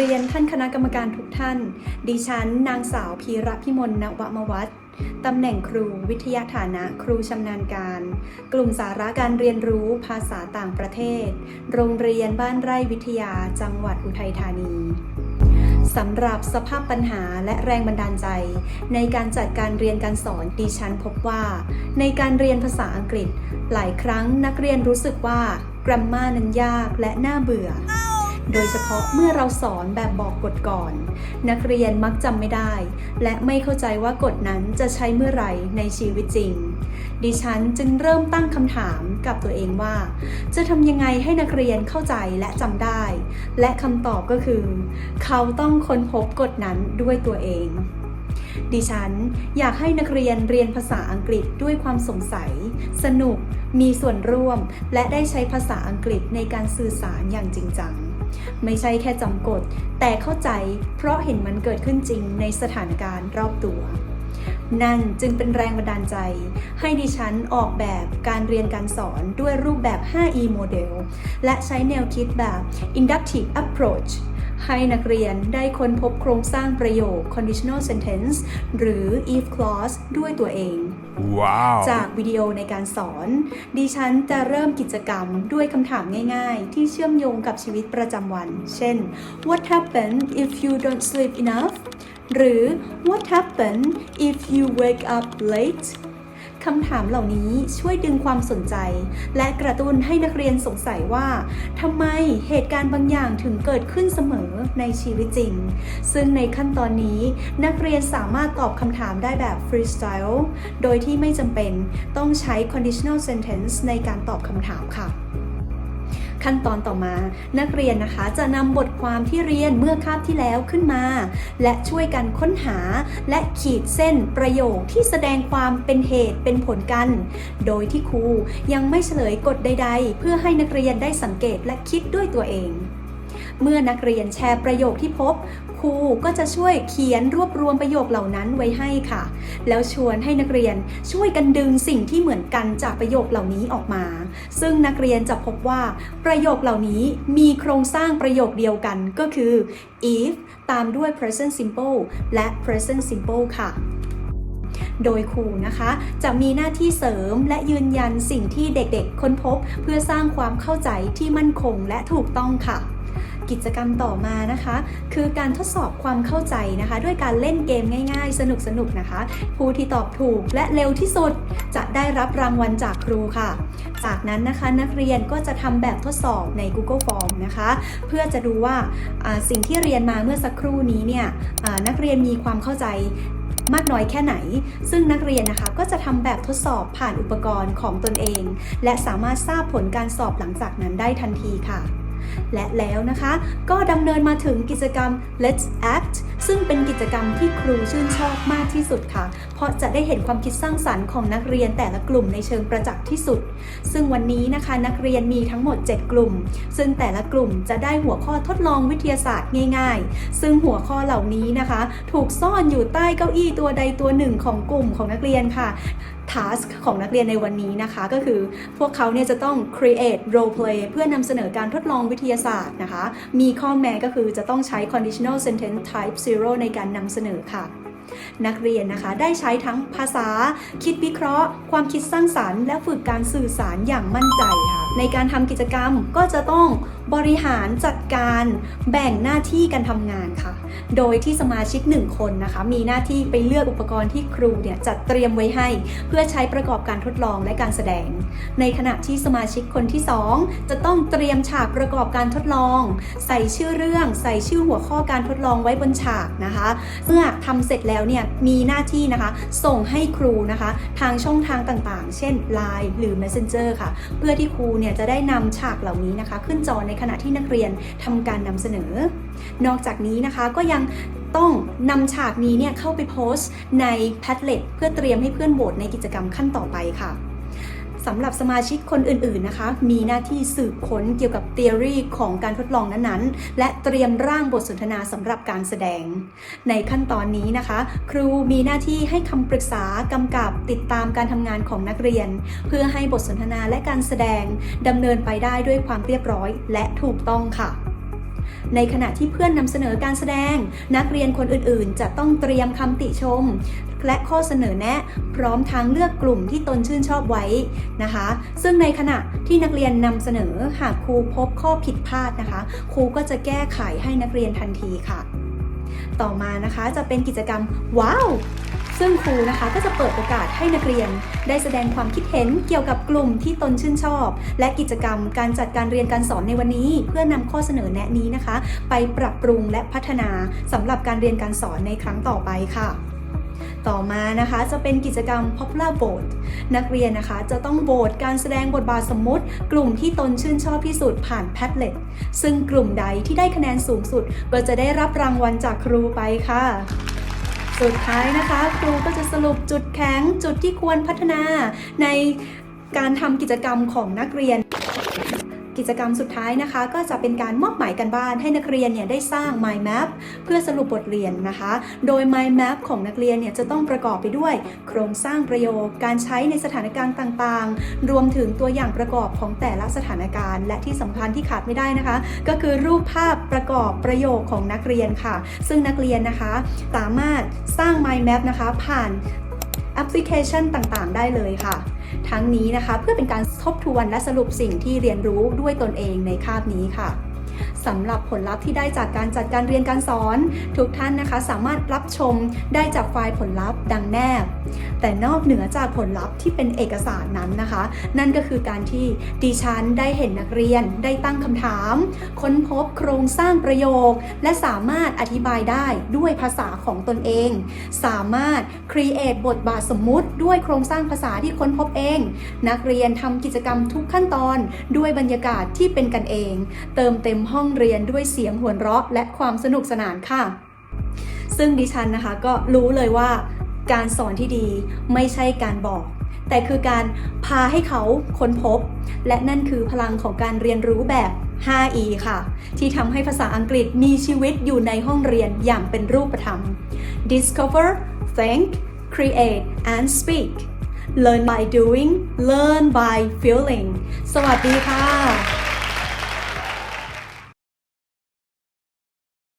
เรียนท่านคณะกรรมการทุกท่าน ดิฉัน นางสาวพีระพิมลนวมวัฒน์ตำแหน่งครูวิทยาฐานะครูชำนาญการ กลุ่มสาระการเรียนรู้ภาษาต่างประเทศ โรงเรียนบ้านไร่วิทยาจังหวัดอุทัยธานีสำหรับสภาพปัญหาและแรงบันดาลใจ ในการจัดการเรียนการสอนดิฉันพบว่า ในการเรียนภาษาอังกฤษ หลายครั้งนักเรียนรู้สึกว่า กรัมมานั้นยากและน่าเบื่อ โดยเฉพาะเมื่อเราสอนแบบบอกกฎก่อน นักเรียนมักจำไม่ได้ และไม่เข้าใจว่ากฎนั้นจะใช้เมื่อไหร่ในชีวิตจริง ดิฉันจึงเริ่มตั้งคำถามกับตัวเองว่า จะทำยังไงให้นักเรียนเข้าใจและจำได้ และคำตอบก็คือ เขาต้องค้นพบกฎนั้นด้วยตัวเองดิฉันอยากให้นักเรียนเรียนภาษาอังกฤษด้วยความสงสัย สนุก มีส่วนร่วม และได้ใช้ภาษาอังกฤษในการสื่อสารอย่างจริงจัง ไม่ใช่แค่จำกฎ แต่เข้าใจเพราะเห็นมันเกิดขึ้นจริงในสถานการณ์รอบตัว นั่นจึงเป็นแรงบันดาลใจ ให้ดิฉันออกแบบการเรียนการสอนด้วยรูปแบบ 5E Model และใช้แนวคิดแบบ Inductive Approach ให้นักเรียนได้ค้นพบโครงสร้างประโยค conditional sentence หรือ if clause ด้วยตัวเอง Wow. จากวิดีโอในการสอน ดิฉันจะเริ่มกิจกรรมด้วยคำถามง่ายๆ ที่เชื่อมโยงกับชีวิตประจำวัน เช่น What happens if you don't sleep enough หรือ What happens if you wake up late คำถามเหล่านี้ช่วยดึงความสนใจ และกระตุ้นให้นักเรียนสงสัยว่าทำไมเหตุการณ์บางอย่างถึงเกิดขึ้นเสมอในชีวิตจริง ซึ่งในขั้นตอนนี้นักเรียนสามารถตอบคำถามได้แบบฟรีสไตล์โดยที่ไม่จำเป็นต้องใช้ conditional sentence ในการตอบคำถามค่ะ ขั้นตอนต่อมา นักเรียนนะคะจะนำบทความที่เรียนเมื่อคาบที่แล้วขึ้นมา และช่วยกันค้นหาและขีดเส้นประโยคที่แสดงความเป็นเหตุเป็นผลกัน โดยที่ครูยังไม่เฉลยกฎใด ๆ เพื่อให้นักเรียนได้สังเกตและคิดด้วยตัวเองเมื่อนักเรียนแชร์ประโยคที่พบ ครูก็จะช่วยเขียนรวบรวมประโยคเหล่านั้นไว้ให้ค่ะ แล้วชวนให้นักเรียนช่วยกันดึงสิ่งที่เหมือนกันจากประโยคเหล่านี้ออกมา ซึ่งนักเรียนจะพบว่าประโยคเหล่านี้มีโครงสร้างประโยคเดียวกันก็คือ if ตามด้วย present simple และ present simple ค่ะโดยครูนะคะ จะมีหน้าที่เสริมและยืนยันสิ่งที่เด็กๆ ค้นพบ เพื่อสร้างความเข้าใจที่มั่นคงและถูกต้องค่ะ กิจกรรมต่อมานะคะ คือการทดสอบความเข้าใจนะคะ ด้วยการเล่นเกมง่ายๆ สนุกๆนะคะ ผู้ที่ตอบถูกและเร็วที่สุดจะได้รับรางวัลจากครูค่ะ จากนั้นนะคะนักเรียนก็จะทำแบบทดสอบใน Google Form นะคะ เพื่อจะดูว่าสิ่งที่เรียนมาเมื่อสักครู่นี้เนี่ยนักเรียนมีความเข้าใจมากน้อยแค่ไหน ซึ่งนักเรียนนะคะก็จะทำแบบทดสอบผ่านอุปกรณ์ของตนเอง และสามารถทราบผลการสอบหลังจากนั้นได้ทันทีค่ะ และแล้วนะคะก็ดำเนินมาถึงกิจกรรม Let's Act ซึ่งเป็นกิจกรรมที่ครูชื่นชอบมากที่สุดค่ะ เพราะจะได้เห็นความคิดสร้างสรรค์ของนักเรียนแต่ละกลุ่มในเชิงประจักษ์ที่สุด ซึ่งวันนี้นะคะนักเรียนมีทั้งหมด 7 กลุ่ม ซึ่งแต่ละกลุ่มจะได้หัวข้อทดลองวิทยาศาสตร์ง่าย ๆ ซึ่งหัวข้อเหล่านี้นะคะ ถูกซ่อนอยู่ใต้เก้าอี้ตัวใดตัวหนึ่งของกลุ่มของนักเรียนค่ะ task ของนักเรียนในวันนี้นะคะ ก็คือพวกเขาเนี่ยจะต้อง create role play เพื่อนำเสนอการทดลองวิทยาศาสตร์นะคะ มีข้อแม้ก็คือจะต้องใช้ conditional sentence type 0 ในการนำเสนอค่ะ นักเรียนนะคะได้ใช้ทั้งภาษา คิดวิเคราะห์ ความคิดสร้างสารรค์ และฝึกการสื่อสารอย่างมั่นใจค่ะ ในการทำกิจกรรมก็จะต้องบริหารจัดการแบ่งหน้าที่การทำงานค่ะ โดยที่สมาชิก 1 คนนะคะ มีหน้าที่ไปเลือกอุปกรณ์ที่ครูเนี่ยจัดเตรียมไว้ให้ เพื่อใช้ประกอบการทดลองและการแสดง ในขณะที่สมาชิกคนที่ 2 จะต้องเตรียมฉากประกอบการทดลอง ใส่ชื่อเรื่อง ใส่ชื่อหัวข้อการทดลองไว้บนฉากนะคะ เมื่อทำเสร็จแล้วเนี่ยมีหน้าที่นะคะ ส่งให้ครูนะคะ ทางช่องทางต่างๆ เช่น Line หรือ Messenger ค่ะ เพื่อที่ครูเนี่ยจะได้นำฉากเหล่านี้นะคะ ขึ้นจอในขณะที่นักเรียนทำการนำเสนอ นอกจากนี้นะคะก็ยังต้องนำฉากนี้เนี่ยเข้าไปโพสต์ใน Padlet เพื่อเตรียมให้เพื่อนโหวตในกิจกรรมขั้นต่อไปค่ะ สำหรับสมาชิกคนอื่นๆนะคะ มีหน้าที่สืบค้นเกี่ยวกับ theory ของการทดลองนั้นๆ และเตรียมร่างบทสนทนาสำหรับการแสดง ในขั้นตอนนี้นะคะ ครูมีหน้าที่ให้คำปรึกษากำกับติดตามการทำงานของนักเรียน เพื่อให้บทสนทนาและการแสดงดำเนินไปได้ด้วยความเรียบร้อยและถูกต้องค่ะในขณะที่เพื่อนนำเสนอการแสดง นักเรียนคนอื่นๆ จะต้องเตรียมคำติชม และข้อเสนอแนะ พร้อมทางเลือกกลุ่มที่ตนชื่นชอบไว้นะคะ ซึ่งในขณะที่นักเรียนนำเสนอหากครูพบข้อผิดพลาดนะคะ ครูก็จะแก้ไขให้นักเรียนทันทีค่ะ ต่อมานะคะจะเป็นกิจกรรมว้าวซึ่งครูนะคะก็จะเปิดโอกาสให้นักเรียน ได้แสดงความคิดเห็นเกี่ยวกับกลุ่มที่ตนชื่นชอบ และกิจกรรมการจัดการเรียนการสอนในวันนี้ เพื่อนำข้อเสนอแนะนี้นะคะ ไปปรับปรุงและพัฒนาสำหรับการเรียนการสอนในครั้งต่อไปค่ะ ต่อมานะคะจะเป็นกิจกรรม popular vote นักเรียนนะคะจะต้องโหวตการแสดงบทบาทสมมติ กลุ่มที่ตนชื่นชอบที่สุดผ่าน Padlet ซึ่งกลุ่มใดที่ได้คะแนนสูงสุด ก็จะได้รับรางวัลจากครูไปค่ะสุดท้ายนะคะ ครูก็จะสรุปจุดแข็งจุดที่ควรพัฒนาในการทำกิจกรรมของนักเรียน กิจกรรมสุดท้ายนะคะ ก็จะเป็นการมอบหมายกันบ้านให้นักเรียนเนี่ยได้สร้าง mind map เพื่อสรุปบทเรียนนะคะ โดย mind map ของนักเรียนเนี่ยจะต้องประกอบไปด้วย โครงสร้างประโยค การใช้ในสถานการณ์ต่างๆ รวมถึงตัวอย่างประกอบของแต่ละสถานการณ์ และที่สำคัญที่ขาดไม่ได้นะคะ ก็คือรูปภาพประกอบประโยคของนักเรียนค่ะ ซึ่งนักเรียนนะคะ สามารถสร้าง mind map นะคะ ผ่าน แอปพลิเคชันต่างๆ ได้เลยค่ะ ทั้งนี้นะคะเพื่อเป็นการทบทวนและสรุปสิ่งที่เรียนรู้ด้วยตนเองในคาบนี้ค่ะ สำหรับผลลัพธ์ที่ได้จากการจัดการเรียนการสอน ทุกท่านนะคะสามารถรับชมได้จากไฟล์ผลลัพธ์ดังแนบ แต่นอกเหนือจากผลลัพธ์ที่เป็นเอกสารนั้นนะคะ นั่นก็คือการที่ดิฉันได้เห็นนักเรียนได้ตั้งคำถาม ค้นพบโครงสร้างประโยค และสามารถอธิบายได้ด้วยภาษาของตนเอง สามารถ create บทบาทสมมุติด้วยโครงสร้างภาษาที่ค้นพบเอง นักเรียนทำกิจกรรมทุกขั้นตอนด้วยบรรยากาศที่เป็นกันเอง เติมเต็มห้องเรียนด้วยเสียงหัวเราะและความสนุกสนานค่ะ ซึ่งดิฉันนะคะก็รู้เลยว่าการสอนที่ดีไม่ใช่การบอก แต่คือการพาให้เขาค้นพบ และนั่นคือพลังของการเรียนรู้แบบ 5E ค่ะ ที่ทำให้ภาษาอังกฤษมีชีวิตอยู่ในห้องเรียนอย่างเป็นรูปธรรม Discover think create and speak learn by doing learn by feeling สวัสดีค่ะ